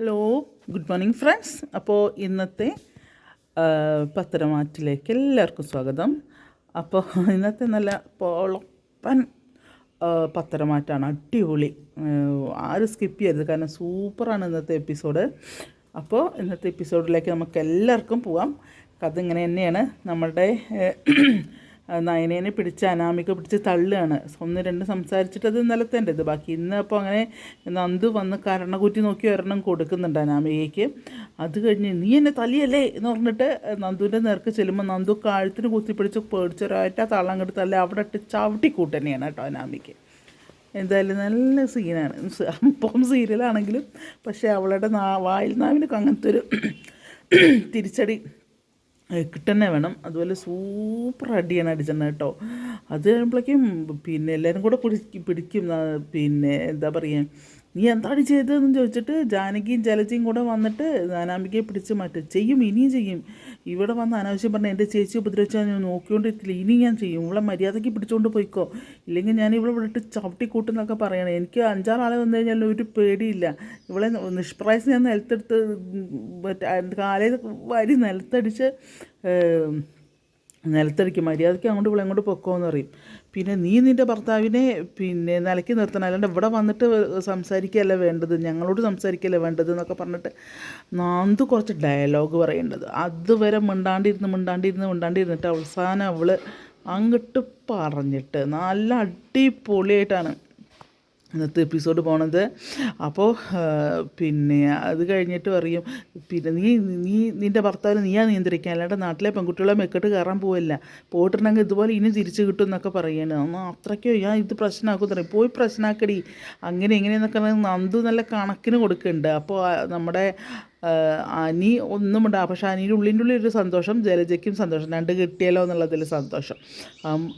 Hello good morning friends അപ്പോൾ ഇന്നത്തെ പത്രമാറ്റിലേക്ക് എല്ലാവർക്കും സ്വാഗതം. അപ്പോൾ ഇന്നത്തെ നല്ല പൊളപ്പൻ പത്രമാറ്റാണ്. അടിപൊളി. ആരും സ്കിപ്പ് ചെയ്യരുത്. കാരണം സൂപ്പറാണ് ഇന്നത്തെ എപ്പിസോഡ് അപ്പോൾ ഇന്നത്തെ എപ്പിസോഡിലേക്ക് നമുക്ക് എല്ലാവർക്കും പോവാം. കഥ ഇങ്ങനെ തന്നെയാണ്. നമ്മളുടെ നയനേനെ പിടിച്ച് അനാമിക പിടിച്ച് തള്ളുകയാണ്. ഒന്ന് രണ്ട് സംസാരിച്ചിട്ട് അത് നിലത്തേണ്ടത് ബാക്കി ഇന്ന് അപ്പോൾ അങ്ങനെ നന്ദു വന്ന് കരണകൂറ്റി നോക്കി ഒരെണ്ണം കൊടുക്കുന്നുണ്ട് അനാമികയ്ക്ക്. അത് കഴിഞ്ഞ് നീ എന്നെ തലിയല്ലേ എന്ന് പറഞ്ഞിട്ട് നന്ദുവിന്റെ നേർക്ക് ചെല്ലുമ്പോൾ നന്ദു കഴുത്തിന് കുത്തിപ്പിടിച്ച് പേടിച്ചൊരായിട്ട് ആ തള്ളം കെടുത്ത് തള്ളി അവിടെ ഇട്ട് ചവിട്ടി കൂട്ടന്നെയാണ് കേട്ടോ അനാമിക്ക് എന്തായാലും നല്ല സീനാണ്. അപ്പം സീരിയലാണെങ്കിലും പക്ഷേ അവളുടെ നാ വായിൽ നാവിനൊക്കെ അങ്ങനത്തെ ഒരു തിരിച്ചടി ഏഹ് വേണം. അതുപോലെ സൂപ്പർ അടിയാണ് അടിച്ചത് കേട്ടോ. അത് കഴിയുമ്പോഴേക്കും പിന്നെ എല്ലാവരും കൂടെ പിടിക്കും പിടിക്കും പിന്നെ എന്താ പറയുക നീ എന്താണ് ചെയ്തതെന്ന് ചോദിച്ചിട്ട് ജാനകിയും ജലജയും കൂടെ വന്നിട്ട് അനാമികയെ പിടിച്ച് മാറ്റും. ചെയ്യും ഇനിയും ചെയ്യും. ഇവിടെ വന്ന് അനാവശ്യം പറഞ്ഞ എന്റെ ചേച്ചി ഉപദ്രവിച്ചാൽ ഞാൻ നോക്കിക്കൊണ്ടിരിക്കില്ല. ഇനി ഞാൻ ചെയ്യും. ഇവളെ മര്യാദയ്ക്ക് പിടിച്ചുകൊണ്ട് പോയിക്കോ. ഇല്ലെങ്കിൽ ഞാൻ ഇവിടെ വിളിട്ട് ചവിട്ടി കൂട്ടുന്നൊക്കെ പറയണേ. എനിക്ക് അഞ്ചാറാളെ വന്നു കഴിഞ്ഞാൽ ഒരു പേടിയില്ല. ഇവളെ നിഷ്പ്രായസം ഞാൻ നിലത്തെടുത്ത് മറ്റേ കാലേ വാരി നിലത്തടിച്ച് നിലത്തടിക്കും മര്യാദയ്ക്ക് അങ്ങോട്ട് ഇവിടെ അങ്ങോട്ട് പൊക്കോന്ന് പറയും. പിന്നെ നീ നിന്റെ ഭർത്താവിനെ പിന്നെ നിലയ്ക്ക് നിർത്തണം. അല്ലാണ്ട് ഇവിടെ വന്നിട്ട് സംസാരിക്കുകയല്ല വേണ്ടത്? ഞങ്ങളോട് സംസാരിക്കുകയല്ല വേണ്ടത് എന്നൊക്കെ പറഞ്ഞിട്ട് നാന്ത് കുറച്ച് ഡയലോഗ് പറയേണ്ടത്. അതുവരെ മിണ്ടാണ്ടിരുന്ന് മിണ്ടാണ്ടിരുന്ന് മിണ്ടാണ്ടിരുന്നിട്ട് അവസാനം അവൾ അങ്ങോട്ട് പറഞ്ഞിട്ട് നല്ല അടിപൊളിയായിട്ടാണ് ഇന്നത്തെ എപ്പിസോഡ് പോണത്. അപ്പോൾ പിന്നെ അത് കഴിഞ്ഞിട്ട് പറയും പിന്നെ നീ നീ നിന്റെ ഭർത്താവ് നീയാ നിയന്ത്രിക്കാൻ? അല്ലാണ്ട് നാട്ടിലെ പെൺകുട്ടികളെ മെക്കെട്ട് കയറാൻ പോവില്ല. പോയിട്ടുണ്ടെങ്കിൽ ഇതുപോലെ ഇനി തിരിച്ച് കിട്ടും എന്നൊക്കെ പറയണേ. എന്നാൽ അത്രയ്ക്കോ ഞാൻ ഇത് പ്രശ്നമാക്കും തരാം പോയി പ്രശ്നമാക്കടി അങ്ങനെ എങ്ങനെയെന്നൊക്കെ നന്ദു നല്ല കണക്കിന് കൊടുക്കുന്നുണ്ട് അപ്പോൾ നമ്മുടെ അനി ഒന്നും ഉണ്ടാകും പക്ഷെ അനിയുടെ ഉള്ളിന്റെ ഉള്ളിൽ ഒരു സന്തോഷം ജലജയ്ക്കും സന്തോഷം. രണ്ട് കിട്ടിയല്ലോ എന്നുള്ളതിൽ സന്തോഷം.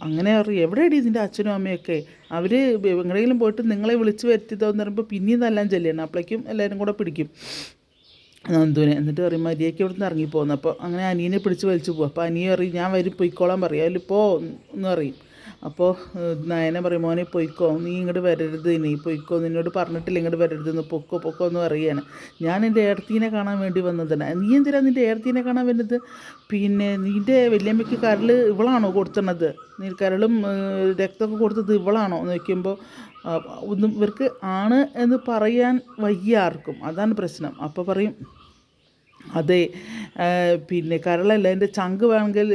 അങ്ങനെ അറിയാം. എവിടെയാണ് ഇതിന്റെ അച്ഛനും അമ്മയൊക്കെ? അവർ എങ്ങനെയെങ്കിലും പോയിട്ട് നിങ്ങളെ വിളിച്ച് വരുത്തിയതോന്ന് പറയുമ്പോൾ പിന്നെയും എല്ലാം ചെല്ലിയാണ് അപ്പോഴേക്കും എല്ലാവരും കൂടെ പിടിക്കും. നന്ദുവിനെ. എന്നിട്ട് പറയും മര്യാദയ്ക്ക് ഇവിടെ നിന്ന് ഇറങ്ങിപ്പോകുന്നു അപ്പോൾ അങ്ങനെ അനിയനെ പിടിച്ച് വലിച്ചു പോകും. അപ്പോൾ അനിയെ പറയും ഞാൻ വരും പൊയ്ക്കോളാൻ പറയും. അതിൽ പോ എന്ന് പറയും. അപ്പോൾ നയന പറയും മോനെ പൊയ്ക്കോ നീ ഇങ്ങോട്ട് വരരുത് നീ പൊയ്ക്കോ നിന്നോട് പറഞ്ഞിട്ടില്ല ഇങ്ങോട്ട് വരരുത് എന്ന് പൊക്കോ പൊക്കോ എന്ന് പറയുകയാണ് ഞാൻ എന്റെ ഏർത്തീനെ കാണാൻ വേണ്ടി വന്നതാണ് നീ എന്തിനാ നിന്റെ ഏർത്തീനെ കാണാൻ വരുന്നത് പിന്നെ നിന്റെ വല്യമ്മയ്ക്ക് കരൾ ഇവളാണോ കൊടുത്തണത്? നീ കരളും രക്തമൊക്കെ കൊടുത്തത് ഇവളാണോ? എന്ന് വയ്ക്കുമ്പോൾ ഒന്നും ഇവർക്ക് ആണ് എന്ന് പറയാൻ വയ്യ ആർക്കും. അതാണ് പ്രശ്നം. അപ്പോൾ പറയും അതെ പിന്നെ കരളല്ല എന്റെ ചങ്ക് വേണമെങ്കിൽ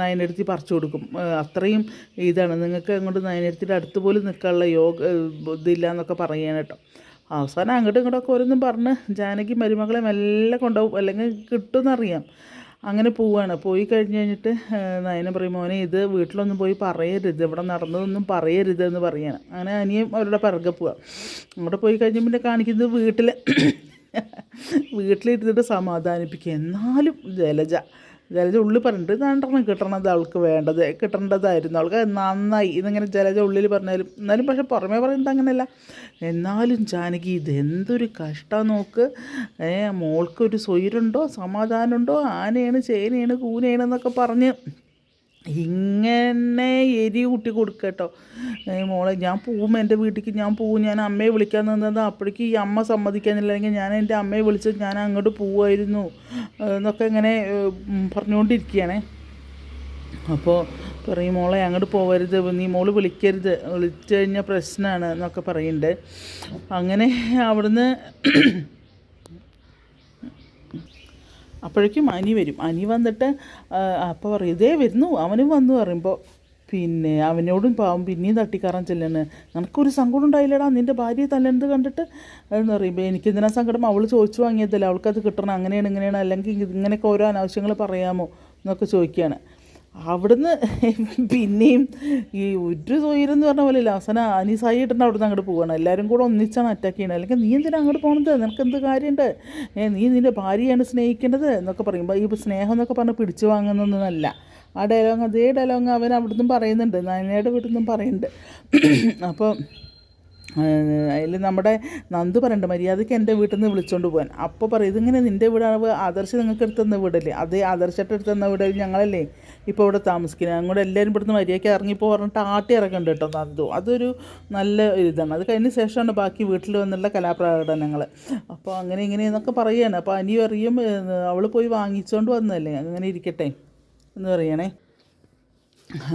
നയനെടുത്തി പറിച്ചു കൊടുക്കും. അത്രയും ഇതാണ്. നിങ്ങൾക്ക് അങ്ങോട്ട് നയനെടുത്തിന്റെ അടുത്ത് പോലും നിൽക്കാനുള്ള യോഗ ഇതില്ല എന്നൊക്കെ പറയാൻ കേട്ടോ. അവസാനം അങ്ങോട്ടും ഇങ്ങോട്ടൊക്കെ ഓരോന്നും പറഞ്ഞ് ജാനകി മരുമകളെ മെല്ലെ കൊണ്ടുപോകും. അല്ലെങ്കിൽ കിട്ടുമെന്നറിയാം. അങ്ങനെ പോവുകയാണ് പോയി കഴിഞ്ഞ് കഴിഞ്ഞിട്ട് നയനം പറയും മോനെ ഇത് വീട്ടിലൊന്നും പോയി പറയരുത്. ഇവിടെ നടന്നതൊന്നും പറയരുത് എന്ന് പറയാണ്. അങ്ങനെ അനിയും അവരുടെ പിറകെ പോവാം. അങ്ങോട്ട് പോയി കഴിഞ്ഞ് പിന്നെ കാണിക്കുന്നത് വീട്ടിൽ വീട്ടിലിരുന്നിട്ട് സമാധാനിപ്പിക്കുക. എന്നാലും ജലജ ജലജ ഉള്ളിൽ പറഞ്ഞിട്ട് രണ്ടെണ്ണം കിട്ടണത് അവൾക്ക് വേണ്ടത് കിട്ടേണ്ടതായിരുന്നു അവൾക്ക്. നന്നായി. ഇതിങ്ങനെ ജലജ ഉള്ളിൽ പറഞ്ഞാലും എന്നാലും പക്ഷെ പുറമേ പറയുന്നത് അങ്ങനെയല്ല. എന്നാലും ജാനകി ഇതെന്തൊരു കഷ്ടം നോക്ക്. ഏ മോൾക്കൊരു സ്വയിരുണ്ടോ സമാധാനമുണ്ടോ? ആനയാണ് ചേനയാണ് കൂനയാണ് എന്നൊക്കെ പറഞ്ഞ് ഇങ്ങനെ എരി കൂട്ടി കൊടുക്കുക കേട്ടോ മോളെ ഞാൻ പോവും എന്റെ വീട്ടിലേക്ക് ഞാൻ പോവും. ഞാൻ അമ്മയെ വിളിക്കാൻ നിന്നത് അപ്പോഴേക്ക് ഈ അമ്മ സമ്മതിക്കാനില്ലെങ്കിൽ ഞാൻ എന്റെ അമ്മയെ വിളിച്ച് ഞാൻ അങ്ങോട്ട് പോവുമായിരുന്നു എന്നൊക്കെ ഇങ്ങനെ പറഞ്ഞുകൊണ്ടിരിക്കുകയാണേ. അപ്പോൾ പറയും മോളെ അങ്ങോട്ട് പോകരുത് നീ മോൾ വിളിക്കരുത്. വിളിച്ചു കഴിഞ്ഞാൽ പ്രശ്നമാണ് എന്നൊക്കെ പറയുന്നുണ്ട്. അങ്ങനെ അവിടുന്ന് അപ്പോഴേക്കും അനി വരും. അനി വന്നിട്ട് അപ്പോൾ പറയും ഇതേ വരുന്നു. അവനും വന്നു പറയുമ്പോൾ പിന്നെ അവനോടും പാവം പിന്നെയും തട്ടിക്കാറാൻ ചെല്ലാണ്. നിനക്കൊരു സങ്കടം ഉണ്ടായില്ലടാ? നിന്റെ ഭാര്യയെ തല്ലണത് കണ്ടിട്ട്? എന്ന് പറയുമ്പോൾ എനിക്കെന്തിനാ സങ്കടം? അവൾ ചോദിച്ചു വാങ്ങിയതല്ല. അവൾക്കത് കിട്ടണം. അങ്ങനെയാണ് ഇങ്ങനെയാണ്. അല്ലെങ്കിൽ ഇങ്ങനെയൊക്കെ ഓരോ അനാവശ്യങ്ങൾ പറയാമോ? എന്നൊക്കെ ചോദിക്കുകയാണ് അവിടുന്ന് പിന്നെയും ഈ ഒരു തൊയിലെന്ന് പറഞ്ഞ പോലെ ഇല്ല. അവസാനം അനീസായി അവിടുന്ന് അങ്ങോട്ട് പോവാണ്. എല്ലാവരും കൂടെ ഒന്നിച്ചാണ് അറ്റാക്ക് ചെയ്യണത്. അല്ലെങ്കിൽ നീ എന്തിനാ അങ്ങോട്ട് പോകുന്നത് നിനക്ക് എന്ത് കാര്യമുണ്ട് ഏ നീ നിന്റെ ഭാര്യയാണ് സ്നേഹിക്കേണ്ടത് എന്നൊക്കെ പറയുമ്പോൾ ഈ സ്നേഹം എന്നൊക്കെ പറഞ്ഞ് പിടിച്ചു വാങ്ങുന്നൊന്നുമല്ല ആ ഡയലോഗ് അതേ ഡയലോഗ് അവൻ അവിടുന്ന് പറയുന്നുണ്ട്. നയനയുടെ വീട്ടിൽ നിന്നും പറയുന്നുണ്ട്. അപ്പോൾ അതിൽ നമ്മുടെ നന്ദു പറയണ്ട മര്യാദയ്ക്ക് എന്റെ വീട്ടിൽ നിന്ന് വിളിച്ചുകൊണ്ട് പോകാൻ അപ്പോൾ പറയും ഇതിങ്ങനെ നിന്റെ വീടാണ് ആദർശ് നിങ്ങൾക്ക് എടുത്തുന്ന വീടല്ലേ? അതേ ആദർശമായിട്ട് എടുത്തുന്ന വീട് ഞങ്ങളല്ലേ? ഇപ്പോൾ ഇവിടെ താമസിക്കുന്നത്. അങ്ങോട്ട് എല്ലാവരും ഇവിടുന്ന് മര്യാദയ്ക്ക് ഇറങ്ങിപ്പോൾ പറഞ്ഞിട്ട് ആട്ടി ഇറക്കുന്നുണ്ട് കേട്ടോ നന്ദു. അതൊരു നല്ല ഇതാണ് അത് കഴിഞ്ഞ ശേഷമാണ് ബാക്കി വീട്ടിൽ വന്നുള്ള കലാപ്രകടനങ്ങൾ അപ്പോൾ അങ്ങനെ ഇങ്ങനെ എന്നൊക്കെ പറയുകയാണ് അപ്പോൾ അനി പറയും അവൾ പോയി വാങ്ങിച്ചുകൊണ്ട് വന്നതല്ലേ അങ്ങനെ ഇരിക്കട്ടെ എന്ന് പറയണേ.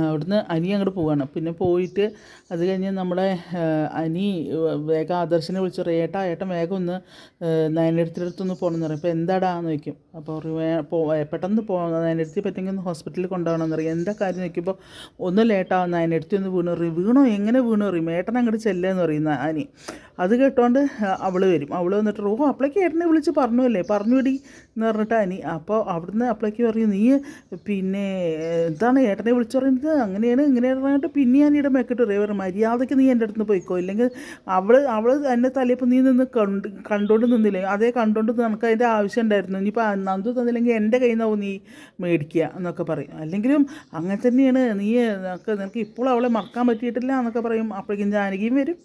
അവിടുന്ന് അനി അങ്ങോട്ട് പോവാണ്. പിന്നെ പോയിട്ട് അത് കഴിഞ്ഞ് നമ്മളെ അനി വേഗം ആദർശനെ വിളിച്ചു. പറയും ഏട്ടാ ഏട്ടൻ വേഗം ഒന്ന് നയനടുത്തിന്റെ അടുത്തൊന്ന് പോകണമെന്ന് പറയും അപ്പോൾ എന്താടാന്ന് ചോദിക്കും. അപ്പോൾ പോ പെട്ടെന്ന് പോ നയനടുത്തി പറ്റുമെങ്കിൽ ഒന്ന് ഹോസ്പിറ്റലിൽ കൊണ്ടുപോകണമെന്ന് പറയും. എന്താ കാര്യം നോക്കിയപ്പോൾ ഒന്ന് ലേട്ടാ നയനടുത്തി ഒന്ന് വീണു. പറയും വീണോ? എങ്ങനെ വീണു? പറയും ഏട്ടൻ അങ്ങോട്ട് ചെല്ലെന്ന് പറയുന്ന അനി. അത് കേട്ടോണ്ട് അവൾ വരും. അവൾ വന്നിട്ട് ഓ അപ്പളേക്ക് ഏട്ടനെ വിളിച്ച് പറഞ്ഞു വിടി എന്ന് പറഞ്ഞിട്ട് അനി. അപ്പോൾ അവിടുന്ന് അപ്പളേക്ക് പറയും നീ പിന്നെ എന്താണ് ഏട്ടനെ വിളിച്ചു പറയുന്നത് അങ്ങനെയാണ് ഇങ്ങനെയാണ് പറഞ്ഞിട്ട് പിന്നെ ഇവിടെ മെക്കിട്ട് പറയും മര്യാദയ്ക്ക് നീ എന്റെ അടുത്ത് പോയിക്കോ. ഇല്ലെങ്കിൽ അവൾ അവൾ എന്റെ തലയപ്പോൾ നീ നിന്ന് കണ്ട് കണ്ടുകൊണ്ട് നിന്നില്ലേ? അതേ കണ്ടുകൊണ്ട് നമുക്ക് അതിന്റെ ആവശ്യം ഉണ്ടായിരുന്നു. ഇനിയിപ്പോൾ നന്ദു തന്നില്ലെങ്കിൽ എന്റെ കയ്യിൽ നിന്നാവും നീ മേടിക്കുക എന്നൊക്കെ പറയും. അല്ലെങ്കിലും അങ്ങനെ തന്നെയാണ്. നീ നിനക്ക് നിനക്ക് ഇപ്പോൾ അവളെ മറക്കാൻ പറ്റിയിട്ടില്ല എന്നൊക്കെ പറയും. അപ്പോഴേക്കും ജാനകിയും വരും.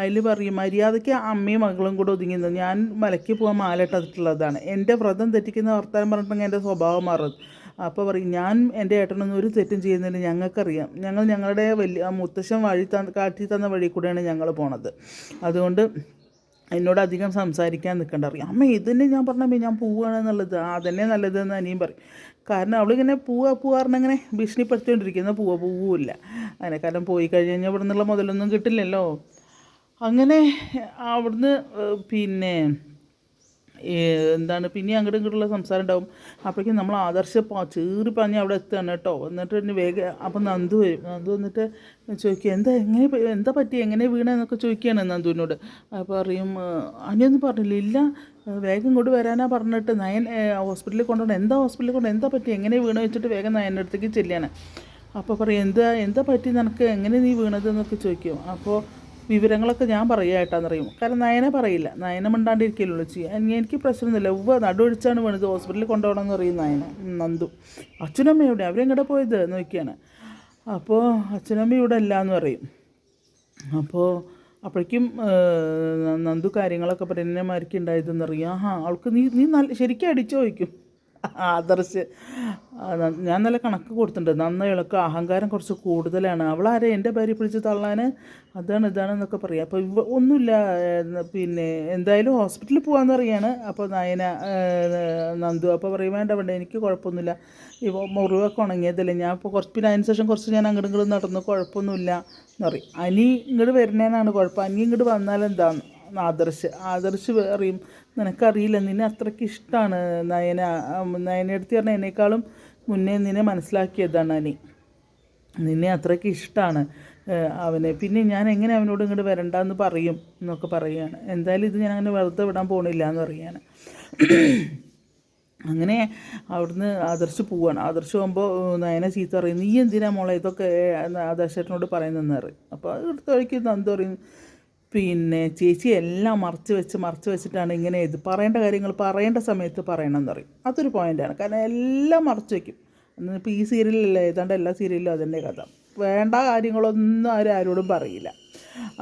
അതിൽ പറയും മര്യാദയ്ക്ക് അമ്മയും മകളും കൂടെ ഒതുങ്ങുന്നത് ഞാൻ മലയ്ക്ക് പോകാൻ മാലയിട്ടിട്ടുള്ളതാണ് എന്റെ വ്രതം തെറ്റിക്കുന്ന വർത്തമാനം പറഞ്ഞിട്ടുണ്ടെങ്കിൽ എന്റെ സ്വഭാവം മാറും. അപ്പോൾ പറയും ഞാൻ എന്റെ ഏട്ടനൊന്നും ഒരു തെറ്റും ചെയ്യുന്നില്ല ഞങ്ങൾക്കറിയാം. ഞങ്ങൾ ഞങ്ങളുടെ വലിയ മുത്തശ്ശൻ വഴി തന്ന കാട്ടി തന്ന വഴി കൂടെയാണ് ഞങ്ങൾ പോണത്. അതുകൊണ്ട് എന്നോട് അധികം സംസാരിക്കാൻ നിൽക്കേണ്ട. അറിയാം അമ്മ ഇതന്നെ ഞാൻ പറഞ്ഞ ഞാൻ പോവുകയാണെന്നുള്ളത് ആ തന്നെ നല്ലതെന്ന് അനിയും പറയും. കാരണം അവളിങ്ങനെ പോവാ പൂവാറിനങ്ങനെ ഭീഷണിപ്പെടുത്തിക്കൊണ്ടിരിക്കുന്ന. പോവാ പോവില്ല. അങ്ങനെ കാരണം പോയി കഴിഞ്ഞ് കഴിഞ്ഞാൽ ഇവിടെ നിന്നുള്ള മുതലൊന്നും കിട്ടില്ലല്ലോ. അങ്ങനെ അവിടുന്ന് പിന്നെ എന്താണ് പിന്നെ അങ്ങോട്ടും ഇങ്ങോട്ടുള്ള സംസാരം ഉണ്ടാവും. അപ്പോഴേക്കും നമ്മൾ ആദർശ ചീറി പറഞ്ഞ് അവിടെ എത്തുകയാണ് കേട്ടോ. എന്നിട്ട് പിന്നെ വേഗം അപ്പം നന്ദു വരും. നന്ദു വന്നിട്ട് ചോദിക്കുക എന്താ എങ്ങനെ എന്താ പറ്റി? എങ്ങനെ വീണെന്നൊക്കെ ചോദിക്കുകയാണ് നന്ദുവിനോട്. അപ്പോൾ അറിയും അനിയൊന്നും പറഞ്ഞില്ല. ഇല്ല. വേഗം ഇങ്ങോട്ട് വരാനാ പറഞ്ഞിട്ട് നയൻ ഹോസ്പിറ്റലിൽ കൊണ്ടുപോകണം എന്താ ഹോസ്പിറ്റലിൽ കൊണ്ട് എന്താ പറ്റി? എങ്ങനെ വീണ് വെച്ചിട്ട് വേഗം നയന്റെ അടുത്തേക്ക് ചെല്ലുകയാണ്. അപ്പോൾ പറയും എന്താ എന്താ പറ്റി? നിനക്ക് എങ്ങനെ നീ വീണതെന്നൊക്കെ ചോദിക്കും. അപ്പോൾ വിവരങ്ങളൊക്കെ ഞാൻ പറയുകയായിട്ടാണെന്നറിയും കാരണം നയന പറയില്ല. നയന മിണ്ടാണ്ടിരിക്കലുള്ളൂ ചെയ്യാൻ എനിക്ക് പ്രശ്നമൊന്നുമില്ല. ഉവ്വ നടുവൊഴിച്ചാണ് വേണത്. ഹോസ്പിറ്റലിൽ കൊണ്ടുപോകണമെന്ന് പറയും നയന. നന്ദു. അച്ഛനമ്മ എവിടെ അവരെങ്ങടെ പോയത്? നോക്കിയാണ്. അപ്പോൾ അച്ഛനമ്മ ഇവിടെ എന്ന് പറയും. അപ്പോൾ അപ്പോഴേക്കും നന്ദു കാര്യങ്ങളൊക്കെ പറയുന്ന മാർക്ക് ഉണ്ടായതെന്ന് അറിയാം. ആഹാ അവൾക്ക് നീ നീ നല്ല ശരിക്കും അടിച്ചു ചോദിക്കും. ആദർശ്. ഞാൻ നല്ല കണക്ക് കൊടുത്തിട്ടുണ്ട്. ഇളക്ക് അഹങ്കാരം കുറച്ച് കൂടുതലാണ്. അവൾ അവളാരെ എന്റെ ഭാര്യ പിടിച്ച് തള്ളാൻ അതാണ് ഇതാണ് എന്നൊക്കെ പറയാം. അപ്പോൾ ഇവ ഒന്നുമില്ല പിന്നെ എന്തായാലും ഹോസ്പിറ്റലിൽ പോകാമെന്ന് പറയാണ് അപ്പോൾ നയന നന്ദു അപ്പോൾ പറയും വേണ്ട വേണ്ട എനിക്ക് കുഴപ്പമൊന്നുമില്ല. ഇവ മുറിവൊക്കെ ഉണങ്ങിയതല്ലേ. ഞാൻ ഇപ്പോൾ കുറച്ച് പിന്നെ അതിന് ശേഷം കുറച്ച് ഞാൻ അങ്ങോട്ടും നടന്നു. കുഴപ്പമൊന്നുമില്ല. എന്ന് പറയും. അനി ഇങ്ങോട്ട് വരുന്നതിനാണ് കുഴപ്പം. അനി ഇങ്ങോട്ട് വന്നാൽ ആദർശ്. ആദർശ് പറയും നിനക്കറിയില്ല. നിന്നെ അത്രയ്ക്ക് ഇഷ്ടമാണ് നയന. നയന എടുത്ത് പറഞ്ഞാൽ എന്നെക്കാളും മുന്നേ നിന്നെ മനസ്സിലാക്കിയതാണ് അനി. നിന്നെ അത്രയ്ക്ക് ഇഷ്ടമാണ് അവനെ. പിന്നെ ഞാൻ എങ്ങനെ അവനോട് ഇങ്ങോട്ട് വരണ്ടെന്ന് പറയും എന്നൊക്കെ പറയുകയാണ്. എന്തായാലും ഇത് ഞാൻ അങ്ങനെ വെറുതെ വിടാൻ പോണില്ല എന്ന് പറയുകയാണ്. അങ്ങനെ അവിടുന്ന് ആദർശ് പോവാണ്. ആദർശ് പോകുമ്പോൾ നയന ചീത്ത പറയും നീ എന്തിനാ മോളെ ഇതൊക്കെ ആദർശേട്ടനോട് പറയുന്നതെന്ന് പറയും. അപ്പോൾ അത് എടുത്ത വഴിക്ക് നന്ദു പറയും. പിന്നെ ചേച്ചി എല്ലാം മറച്ച് വെച്ച് മറച്ച് വെച്ചിട്ടാണ് ഇങ്ങനെ ഇത് പറയേണ്ട കാര്യങ്ങൾ പറയേണ്ട സമയത്ത് പറയണം എന്ന് പറയും. അതൊരു പോയിന്റാണ് കാരണം എല്ലാം മറച്ച് വയ്ക്കും ഇപ്പോൾ ഈ സീരിയലിലല്ല? ഏതാണ്ട് എല്ലാ സീരിയലിലും അതിന്റെ കഥ. വേണ്ട കാര്യങ്ങളൊന്നും അവർ ആരോടും പറയില്ല.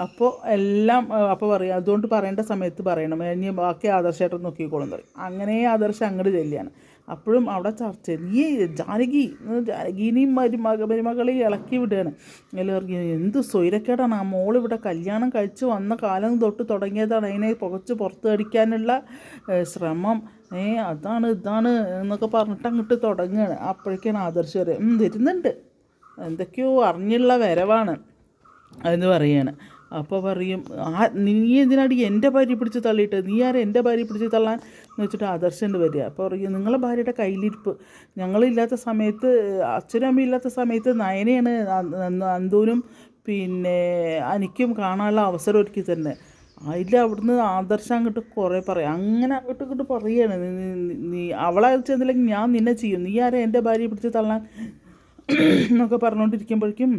അപ്പോൾ എല്ലാം അപ്പോൾ പറയും. അതുകൊണ്ട് പറയേണ്ട സമയത്ത് പറയണം. ഇനി ബാക്കി ആദർശമായിട്ട് നോക്കിക്കോളും പറയും. അങ്ങനെ ആദർശം അങ്ങോട്ട് ചെല്ലുകയാണ്. അപ്പോഴും അവിടെ ചർച്ച നീ ജാനകി ജാനകീനെയും മരുമക മരുമകളെയും ഇളക്കി വിടുകയാണ്. എല്ലാവർക്കും എന്ത് സ്വൈരക്കേടാണ്? ആ മോൾ ഇവിടെ കല്യാണം കഴിച്ച് വന്ന കാലം തൊട്ട് തുടങ്ങിയതാണ്. അതിനെ പുകച്ച് പുറത്ത് അടിക്കാനുള്ള ശ്രമം. ഏ അതാണ് ഇതാണ് എന്നൊക്കെ പറഞ്ഞിട്ട് അങ്ങോട്ട് തുടങ്ങുകയാണ്. അപ്പോഴേക്കാണ് ആദർശ് വരെ വരുന്നുണ്ട്. എന്തൊക്കെയോ അറിഞ്ഞുള്ള വരവാണ്. എന്ന് പറയാണ് അപ്പോൾ പറയും ആ നീ എന്തിനാടി എന്റെ ഭാര്യ പിടിച്ച് തള്ളിയിട്ട്? നീ ആരെ എന്റെ ഭാര്യ പിടിച്ച് തള്ളാൻ? എന്ന് വെച്ചിട്ട് ആദർശന്റെ വരിക. അപ്പോൾ പറയും നിങ്ങളെ ഭാര്യയുടെ കയ്യിലിരിപ്പ്. ഞങ്ങളില്ലാത്ത സമയത്ത് അച്ഛനും ഇല്ലാത്ത സമയത്ത് നയനെയാണ് അന്തൂനും പിന്നെ എനിക്കും കാണാനുള്ള അവസരം ഒരുക്കി തന്നെ അതിൽ അവിടുന്ന് ആദർശം അങ്ങോട്ട് കുറേ പറയും. അങ്ങനെ അങ്ങോട്ട് ഇങ്ങോട്ട് പറയുകയാണ് നീ അവളെ ചെന്നില്ലെങ്കിൽ ഞാൻ നിന്നെ ചെയ്യും. നീ ആരെ എന്റെ ഭാര്യയെ പിടിച്ച് തള്ളാൻ എന്നൊക്കെ പറഞ്ഞുകൊണ്ടിരിക്കുമ്പോഴേക്കും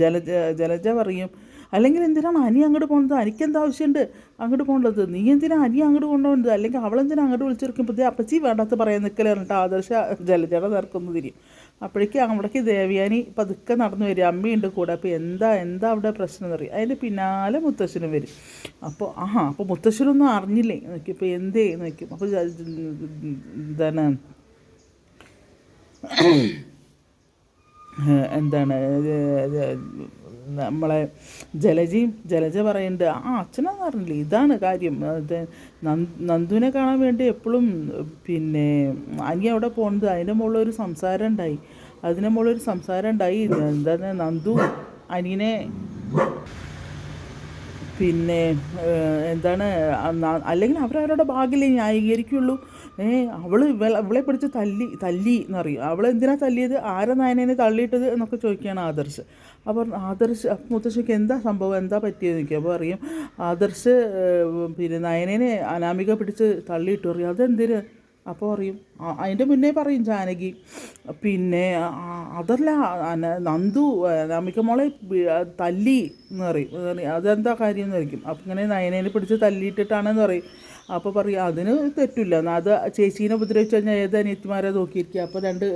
ജലജ ജലജ പറയും അല്ലെങ്കിൽ എന്തിനാണ് അനി അങ്ങോട്ട് പോകുന്നത്? എന്താ ആവശ്യമുണ്ട് അങ്ങോട്ട് പോകേണ്ടത്? നീ എന്തിനാ അനി അങ്ങോട്ട് കൊണ്ടുപോകുന്നത് അല്ലെങ്കിൽ അവളെന്തിനാ അങ്ങോട്ട് വിളിച്ചെടുക്കുമ്പോഴത്തേ അപ്പച്ചി വേണ്ടാത്ത പറയാൻ നിൽക്കല എന്നിട്ട് ആദർശ ജലജട നേർക്കൊന്ന് തിരിയും. അപ്പോഴേക്കും അവിടേക്ക് ദേവയാനി പതുക്കെ നടന്നു വരും. അമ്മയുണ്ട് കൂടെ. അപ്പോൾ എന്താ എന്താ അവിടെ പ്രശ്നം എന്ന് പറയും അതിന്റെ പിന്നാലെ മുത്തശ്ശനും വരും. അപ്പോൾ ആഹാ അപ്പോൾ മുത്തശ്ശനൊന്നും അറിഞ്ഞില്ലേ? നോക്കി ഇപ്പോൾ എന്തേ? നോക്കും. അപ്പോൾ എന്താണ്? എന്താണ്? നമ്മളെ ജലജയും ജലജ പറയുന്നുണ്ട് ആ അച്ഛനെന്ന് പറഞ്ഞില്ല ഇതാണ് കാര്യം. അത് നന്ദ് നന്ദുവിനെ കാണാൻ വേണ്ടി എപ്പോഴും പിന്നെ അനി അവിടെ പോകുന്നത് അതിന്റെ മുകളിലൊരു സംസാരം ഉണ്ടായി. അതിന്റെ മുകളിലൊരു സംസാരം ഉണ്ടായി. എന്താ നന്ദു അനിയനെ പിന്നെ എന്താണ് അല്ലെങ്കിൽ അവരവരുടെ ഭാഗ്യമല്ലേ ന്യായീകരിക്കുള്ളൂ. ഏ അവൾ ഇവളെ പിടിച്ച് തല്ലി തല്ലി എന്നറിയും. അവൾ എന്തിനാ തല്ലിയത്? ആരെ നയനേനെ തള്ളിയിട്ടത് എന്നൊക്കെ ചോദിക്കുകയാണ് ആദർശ്. അപ്പോൾ ആദർശ് മുത്തശ്ശിക്ക് എന്താ സംഭവം? എന്താ പറ്റിയത് എനിക്ക് അപ്പോൾ അറിയും ആദർശ് പിന്നെ നയനേനെ അനാമിക പിടിച്ച് തള്ളിയിട്ടു. അറിയും അതെന്തിന്? അപ്പോൾ പറയും അതിന്റെ മുന്നേ പറയും ജാനകി. പിന്നെ അതല്ല നന്ദു അനാമിക മോളെ തല്ലി എന്ന് പറയും. അതെന്താ കാര്യം എന്ന് പറയും. അപ്പം ഇങ്ങനെ നയനേനെ പിടിച്ച് തല്ലിയിട്ടിട്ടാണെന്ന് പറയും. അപ്പോൾ പറയും അതിന് തെറ്റില്ല. അത് ചേച്ചീനെ ഉപദ്രവിച്ചു കഴിഞ്ഞാൽ ഏത് അനിയത്തിമാരെ നോക്കിയിരിക്കുക അപ്പോൾ രണ്ട്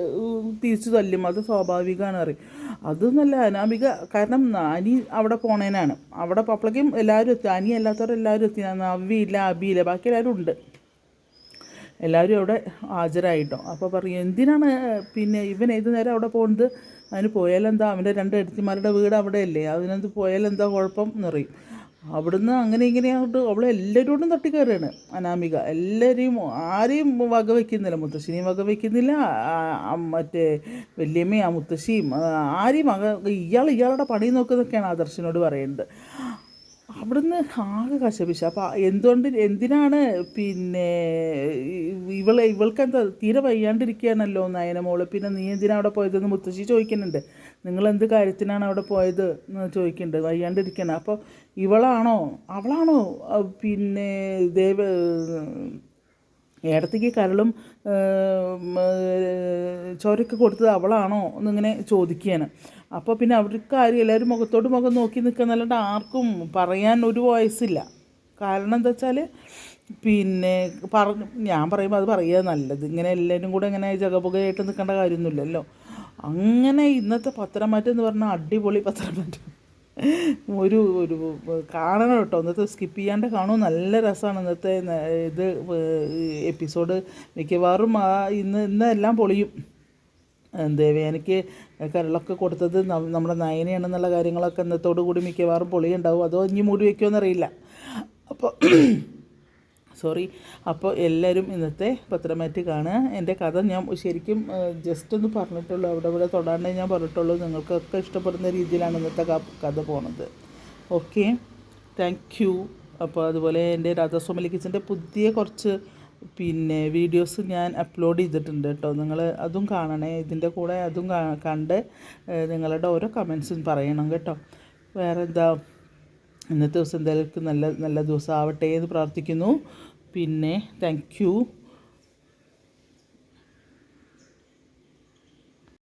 തിരിച്ചു തല്ലും. അത് സ്വാഭാവികമാണ് പറയും. അതൊന്നല്ല അനാമിക കാരണം അനി അവിടെ പോണേനാണ്. അവിടെ അപ്പോഴേക്കും എല്ലാവരും എത്തി അനി അല്ലാത്തവരെല്ലാവരും എത്തി നവ്വിയില്ല അബിയില്ല ബാക്കി എല്ലാവരും ഉണ്ട്. എല്ലാവരും അവിടെ ഹാജരായിട്ടോ. അപ്പോൾ പറയും എന്തിനാണ് പിന്നെ ഇവൻ ഏത് നേരം അവിടെ പോകുന്നത്? അതിന് പോയാലെന്താ? അവന്റെ രണ്ട് എടുത്തിമാരുടെ വീട് അവിടെയല്ലേ? അതിനെന്ത് പോയാലെന്താ കുഴപ്പം? എന്നറിയും അവിടുന്ന് അങ്ങനെ ഇങ്ങനെ അങ്ങോട്ട് അവളെ എല്ലാവരോടും തട്ടിക്കയറുകയാണ് അനാമിക. എല്ലാവരെയും ആരെയും വക വയ്ക്കുന്നില്ല മുത്തശ്ശിനെയും വക വയ്ക്കുന്നില്ല മറ്റേ വല്യമ്മയും ആ മുത്തശ്ശിയും ആരെയും വക ഇയാൾ ഇയാളുടെ പണി നോക്കുന്നൊക്കെയാണ് ആദർശിനോട് പറയുന്നത് അവിടുന്ന് ആകെ കശപിശ അപ്പം എന്തുകൊണ്ട് എന്തിനാണ് പിന്നെ ഇവളെ ഇവൾക്ക് എന്താ തീരെ വയ്യാണ്ടിരിക്കുകയാണല്ലോ നയന മോൾ. പിന്നെ നീ എന്തിനാണ് അവിടെ പോയതെന്ന് മുത്തശ്ശി ചോദിക്കുന്നുണ്ട്. നിങ്ങൾ എന്ത് കാര്യത്തിനാണ് അവിടെ പോയത് എന്ന് ചോദിക്കുന്നുണ്ട്. വയ്യാണ്ടിരിക്കണം അപ്പോൾ ഇവളാണോ? അവളാണോ? പിന്നെ ദേവ ഏടത്തേക്ക് കരളും ചോരൊക്കെ കൊടുത്തത് അവളാണോ എന്നിങ്ങനെ ചോദിക്കുകയാണ്. അപ്പോൾ പിന്നെ അവർക്ക് ആരും എല്ലാവരും മുഖത്തോട് മുഖം നോക്കി നിൽക്കുന്നല്ലാണ്ട് ആർക്കും പറയാൻ ഒരു വോയിസില്ല കാരണം എന്താ വെച്ചാൽ പിന്നെ പറഞ്ഞു ഞാൻ പറയുമ്പോൾ അത് പറയുക നല്ലത്. ഇങ്ങനെ എല്ലാവരും കൂടെ ഇങ്ങനെ ജഗപുകയായിട്ട് നിൽക്കേണ്ട കാര്യമൊന്നുമില്ലല്ലോ. അങ്ങനെ ഇന്നത്തെ പത്രമാറ്റം എന്ന് പറഞ്ഞാൽ അടിപൊളി പത്രമാറ്റം. ഒരു ഒരു കാണണം കേട്ടോ. ഇന്നത്തെ സ്കിപ്പ് ചെയ്യാണ്ട് കാണും. നല്ല രസമാണ് ഇന്നത്തെ ഇത് എപ്പിസോഡ്. മിക്കവാറും ആ ഇന്ന് ഇന്നെല്ലാം പൊളിയും. ദേവയാനിക്ക് കരളൊക്കെ കൊടുത്തത് നമ്മുടെ നയനയാണെന്നുള്ള കാര്യങ്ങളൊക്കെ ഇന്നത്തോടു കൂടി മിക്കവാറും പൊളിയുണ്ടാവും. അതോ ഇനി മൂടി വയ്ക്കുമോ എന്നറിയില്ല അപ്പോൾ സോറി അപ്പോൾ എല്ലാവരും ഇന്നത്തെ പത്രമാറ്റ് കാണുക എന്റെ കഥ ഞാൻ ശരിക്കും ജസ്റ്റ് ഒന്ന് പറഞ്ഞിട്ടുള്ളൂ. അവിടെ ഇവിടെ തൊടാണ്ടേ ഞാൻ പറഞ്ഞിട്ടുള്ളൂ. നിങ്ങൾക്കൊക്കെ ഇഷ്ടപ്പെടുന്ന രീതിയിലാണ് ഇന്നത്തെ കഥ പോണത്. ഓക്കെ താങ്ക് യു അപ്പോൾ അതുപോലെ എന്റെ രാധാസ്വാമി കിച്ചന്റെ പുതിയ കുറച്ച് പിന്നെ വീഡിയോസ് ഞാൻ അപ്ലോഡ് ചെയ്തിട്ടുണ്ട് കേട്ടോ. നിങ്ങൾ അതും കാണണേ. ഇതിന്റെ കൂടെ അതും കണ്ട് നിങ്ങളുടെ ഓരോ കമൻസും പറയണം കേട്ടോ. വേറെ എന്താ ഇന്നത്തെ ദിവസം എന്തായാലും നല്ല നല്ല ദിവസം ആവട്ടെ എന്ന് പ്രാർത്ഥിക്കുന്നു. പിന്നെ താങ്ക്